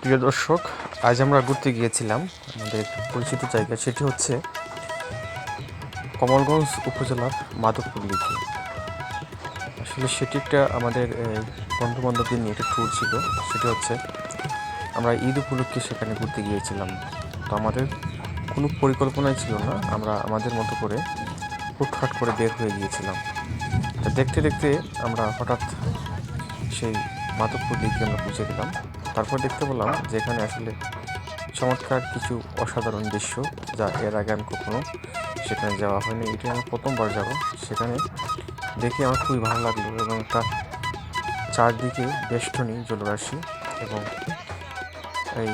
প্রিয় দর্শক, আজ আমরা ঘুরতে গিয়েছিলাম। আমাদের পরিচিত জায়গা, সেটি হচ্ছে কমলগঞ্জ উপজেলার মাধবপুর লিখে আসলে সেটি একটা আমাদের বন্ধু বান্ধবদের নিয়ে একটা ট্যুর ছিল। সেটি হচ্ছে, আমরা ঈদ উপলক্ষে সেখানে ঘুরতে গিয়েছিলাম। তো আমাদের কোনো পরিকল্পনাই ছিল না। আমরা আমাদের মতো করে হুটহাট করে বের হয়ে গিয়েছিলাম। দেখতে দেখতে আমরা হঠাৎ সেই মাধবপুর দিকে আমরা পৌঁছে গেলাম। তারপর দেখতে পেলাম যে এখানে আসলে চমৎকার কিছু অসাধারণ দৃশ্য, যা এর আগে আমি কখনো সেখানে যাওয়া হয়নি। এটি আমি প্রথমবার যাব সেখানে। দেখে আমার খুবই ভালো লাগল এবং তার চারদিকে বেষ্টনী জলরাশি এবং এই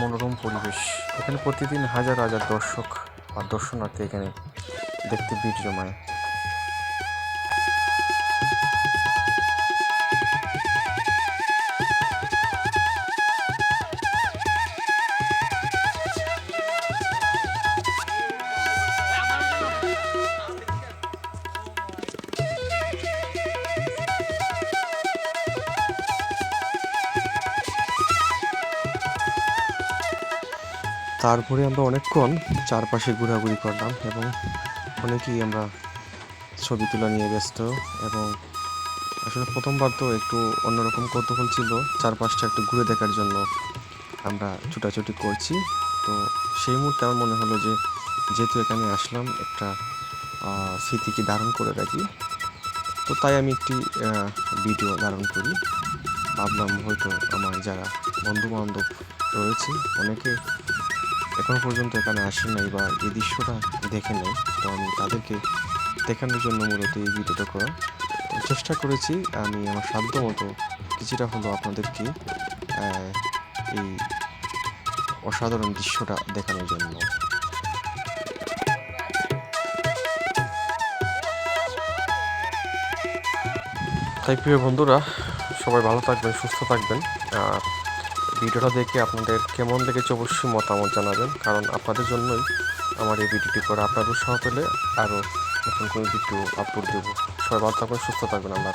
মনোরম পরিবেশ। এখানে প্রতিদিন হাজার হাজার দর্শক বা দর্শনার্থী এখানে দেখতে ভিড় জমায় তারপরে আমরা অনেকক্ষণ চারপাশে ঘোরাঘুরি করলাম এবং অনেকেই আমরা ছবি তোলা নিয়ে ব্যস্ত এবং আসলে প্রথমবার তো একটু অন্যরকম কৌতূহল ছিল, চারপাশটা একটু ঘুরে দেখার জন্য আমরা ছুটাছুটি করছি। তো সেই মুহূর্তে আমার মনে হলো যে, যেহেতু এখানে আসলাম একটা স্মৃতিকে ধারণ করে রাখি, তো তাই আমি একটি ভিডিও ধারণ করি। ভাবলাম হয়তো আমার যারা বন্ধু বান্ধব রয়েছে, অনেকে এখনও পর্যন্ত এখানে আসেন নাই বা এই দৃশ্যটা দেখে নেই। তো আমি তাদেরকে দেখানোর জন্য মূলত এই ভিডিওটা করা চেষ্টা করেছি। আমি আমার সাধ্য মতো কিছুটা হলো আপনাদেরকে এই অসাধারণ দৃশ্যটা দেখানোর জন্য। তাই প্রিয় বন্ধুরা, সবাই ভালো থাকবেন, সুস্থ থাকবেন। আর ভিডিওটা দেখে আপনাদের কেমন লেগেছে অবশ্যই মতামত জানাবেন। কারণ আপনাদের জন্যই আমার এই ভিডিওটি করা। আপনার উৎসাহ পেলে আরও নতুন কোনো ভিডিও আপলোড দেবো। সবাই ভালো থাকবেন, সুস্থ থাকবেন। আল্লাহ